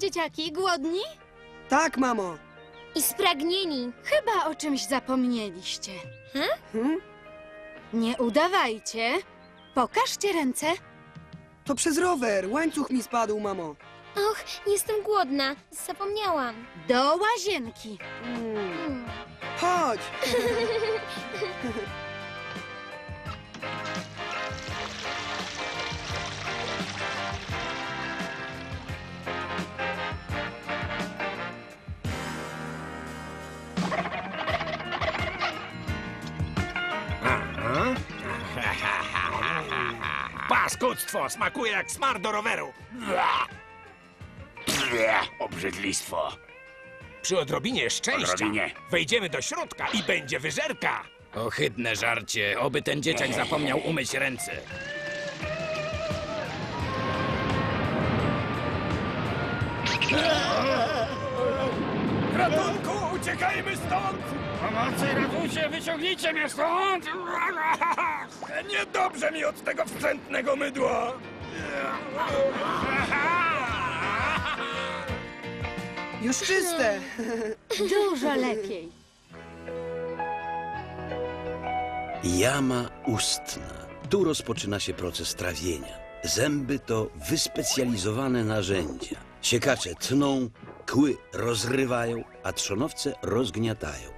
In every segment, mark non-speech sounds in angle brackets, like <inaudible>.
dzieciaki, głodni? Tak, mamo. I spragnieni. Chyba o czymś zapomnieliście. Hm? Nie udawajcie. Pokażcie ręce. To przez rower. Łańcuch mi spadł, mamo. Och, jestem głodna. Zapomniałam. Do łazienki. Mm. Mm. Chodź. <laughs> Paskudztwo! Smakuje jak smar do roweru! Bla! Obrzydlistwo. Przy odrobinie szczęścia Odrobinie. wejdziemy do środka i będzie wyżerka! Ohydne żarcie, oby ten dzieciak zapomniał umyć ręce. Ratunku! Uciekajmy stąd! Pomocy, ratuncie, wyciągnijcie mnie stąd! Niedobrze mi od tego wstrętnego mydła! Już czyste. Dużo lepiej. Jama ustna. Tu rozpoczyna się proces trawienia. Zęby to wyspecjalizowane narzędzia. Siekacze tną, kły rozrywają, a trzonowce rozgniatają.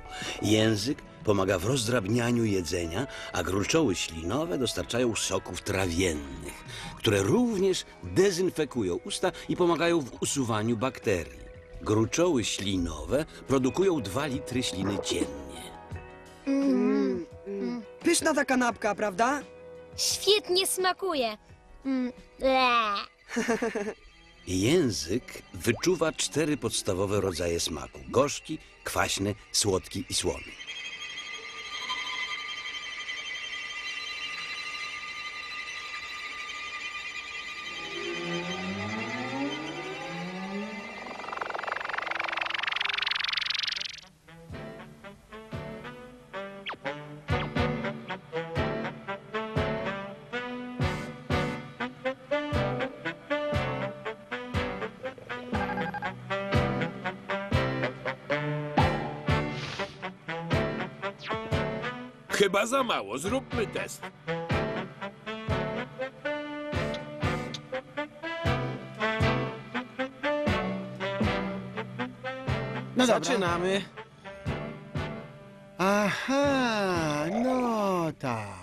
Język pomaga w rozdrabnianiu jedzenia, a gruczoły ślinowe dostarczają soków trawiennych, które również dezynfekują usta i pomagają w usuwaniu bakterii. Gruczoły ślinowe produkują 2 litry śliny dziennie. Pyszna ta kanapka, prawda? Świetnie smakuje. Mm. <laughs> Język wyczuwa cztery podstawowe rodzaje smaku: gorzki, kwaśny, słodki i słony. Chyba za mało, zróbmy test. No Zaczynamy. Aha, no tak.